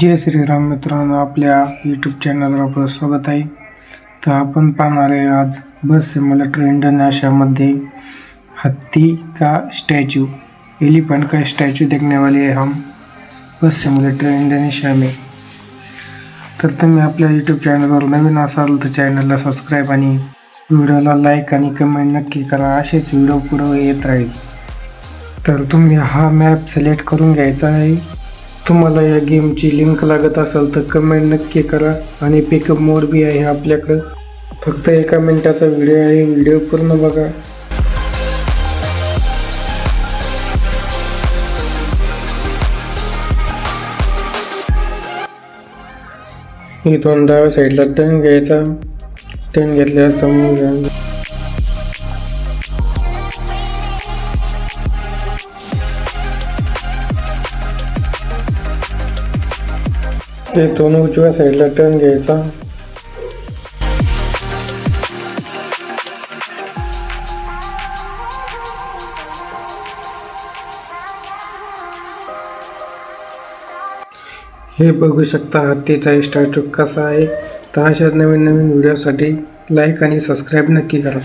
जय श्रीराम मित्रांनो आपल्या यूट्यूब चॅनलवर आपलं स्वागत आहे. तर आपण पाहणार आहे आज बस सिम्युलेटर इंडोनेशियामध्ये हत्ती का स्टैचू एलिफेंट का स्टैचू देखने वाले हम बस सिम्युलेटर इंडोनेशिया में तर तुम्ही आपल्या यूट्यूब चॅनलवर नवीन असाल तर चॅनलला सबस्क्राईब आणि व्हिडिओला लाईक आणि कमेंट नक्की करा. असेच व्हिडिओ पुढे येत राहील. तर तुम्ही हा मॅप सिलेक्ट करून घ्यायचा आहे. तुम्हाला या गेमची लिंक लागत असेल तर कमेंट नक्की करा आणि पिकअप मोड बी आहे आपल्याकडं. फक्त एका मिनिटाचा व्हिडिओ आहे व्हिडिओ पूर्ण बघा. इथून डाव्या साईडला टर्न घ्यायचा. टर्न घेतल्या समोर इथून उजव्या साईडला टर्न घ्यायचा. हे बघू शकता हत्तीचा स्टॅच्यू कसा आहे. तर अशाच नवीन नवीन व्हिडिओसाठी लाईक आणि सबस्क्राईब नक्की करा.